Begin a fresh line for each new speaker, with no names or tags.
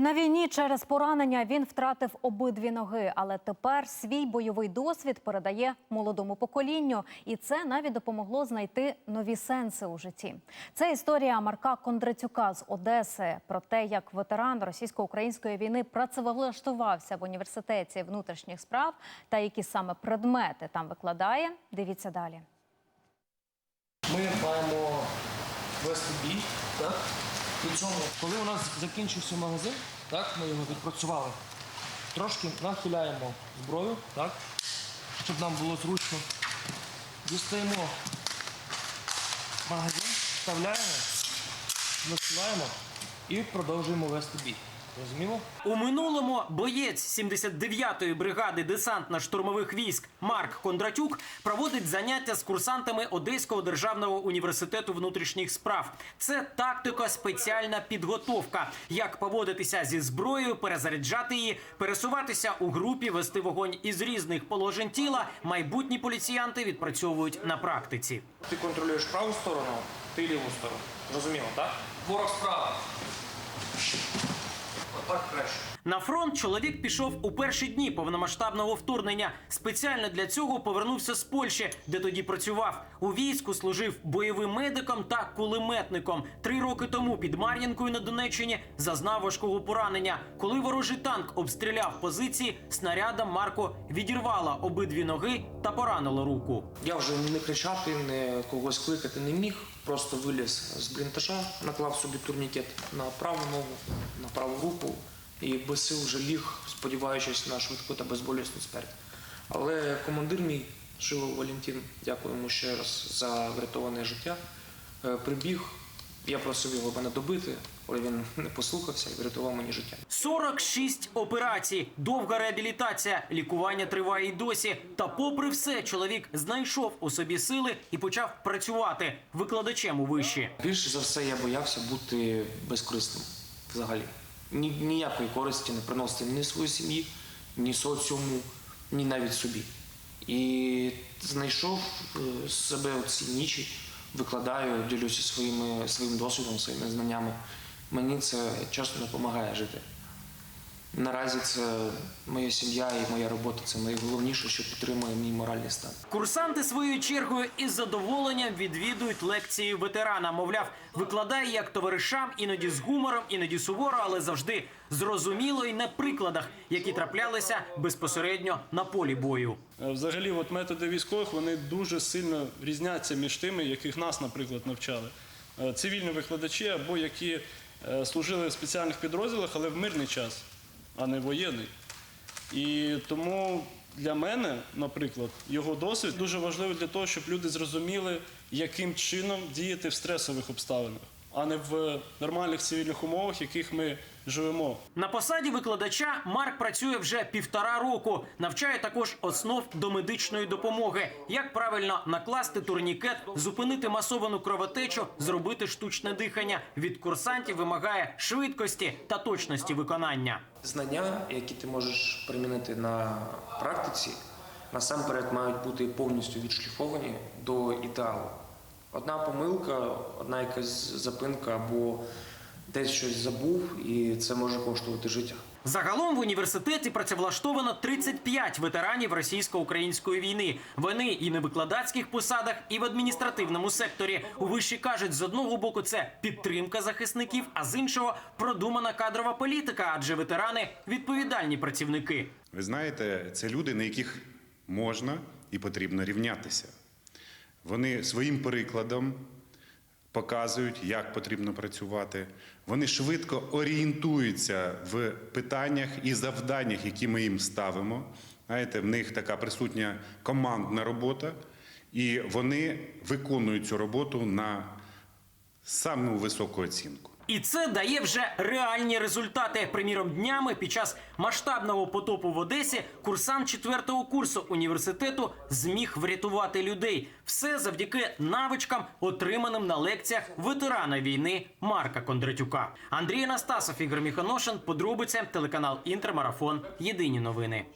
На війні через поранення він втратив обидві ноги, але тепер свій бойовий досвід передає молодому поколінню, і це навіть допомогло знайти нові сенси у житті. Це історія Марка Кондратюка з Одеси про те, як ветеран російсько-української війни працевлаштувався в університеті внутрішніх справ та які саме предмети там викладає. Дивіться далі.
Ми маємо вести бій, так? При цьому, коли у нас закінчився магазин, так, ми його відпрацювали, трошки нахиляємо зброю, так, щоб нам було зручно. Дістаємо магазин, вставляємо, насилаємо і продовжуємо вести бій. Розуміло?
У минулому боєць 79-ї бригади десантно-штурмових військ Марк Кондратюк проводить заняття з курсантами Одеського державного університету внутрішніх справ. Це тактико спеціальна підготовка. Як поводитися зі зброєю, перезаряджати її, пересуватися у групі, вести вогонь із різних положень тіла. Майбутні поліціянти відпрацьовують на практиці.
Ти контролюєш праву сторону, ти ліву сторону. Зрозуміло, так? Ворог справа. Краще.
На фронт чоловік пішов у перші дні повномасштабного вторгнення. Спеціально для цього повернувся з Польщі, де тоді працював. У війську служив бойовим медиком та кулеметником. Три роки тому під Мар'їнкою на Донеччині зазнав важкого поранення. Коли ворожий танк обстріляв позиції, снарядом Марко відірвала обидві ноги та поранило руку.
Я вже не кричати, не когось кликати не міг. Просто виліз з бліндажа, наклав собі турнікет на праву ногу, на праву руку і без сил вже ліг, сподіваючись на швидку та безболісну смерть. Але командир мій Шилов Валентин, дякую йому ще раз за врятоване життя. е, Прибіг, я просив його мене добити, але він не послухався і врятував мені життя.
46 операцій, довга реабілітація, лікування триває й досі. Та, попри все, чоловік знайшов у собі сили і почав працювати викладачем у виші.
Більше за все я боявся бути безкорисним взагалі. Ні, ніякої користі не приносити ні своїй сім'ї, ні соціуму, ні навіть собі. І знайшов е, себе у ці нічі, викладаю, ділюся своїми, своїм досвідом, своїми знаннями. Мені це часто допомагає жити. Наразі це моя сім'я і моя робота це найголовніше, що підтримує мій моральний стан.
Курсанти своєю чергою із задоволенням відвідують лекції ветерана. Мовляв, викладає як товаришам, іноді з гумором, іноді суворо, але завжди зрозуміло і на прикладах, які траплялися безпосередньо на полі бою.
Е, Взагалі, от методи військових вони дуже сильно різняться між тими, яких нас, наприклад, навчали. Е, Цивільні викладачі або які е, служили в спеціальних підрозділах, але в мирний час, а не воєнний. І тому для мене, наприклад, його досвід дуже важливий для того, щоб люди зрозуміли, яким чином діяти в стресових обставинах, а не в нормальних цивільних умовах, в яких ми живемо.
На посаді викладача Марк працює вже півтора року. Навчає також основ до медичної допомоги, як правильно накласти турнікет, зупинити масовану кровотечу, зробити штучне дихання. Від курсантів вимагає швидкості та точності виконання.
Знання, які ти можеш примінити на практиці, насамперед мають бути повністю відшліфовані до ідеалу. Одна помилка, одна якась запинка або десь щось забув, і це може коштувати життя.
Загалом в університеті працевлаштовано 35 ветеранів російсько-української війни. Вони і на викладацьких посадах, і в адміністративному секторі. У виші кажуть, з одного боку це підтримка захисників, а з іншого продумана кадрова політика, адже ветерани відповідальні працівники.
Ви знаєте, це люди, на яких можна і потрібно рівнятися. Вони своїм прикладом показують, як потрібно працювати. Вони швидко орієнтуються в питаннях і завданнях, які ми їм ставимо. Знаєте, в них така присутня командна робота, і вони виконують цю роботу на саму високу оцінку.
І це дає вже реальні результати. Приміром, днями під час масштабного потопу в Одесі курсант четвертого курсу університету зміг врятувати людей. Все завдяки навичкам, отриманим на лекціях ветерана війни Марка Кондратюка. Андрій Анастасов, Ігор Міханошин, подробиці, телеканал Інтермарафон. Єдині новини.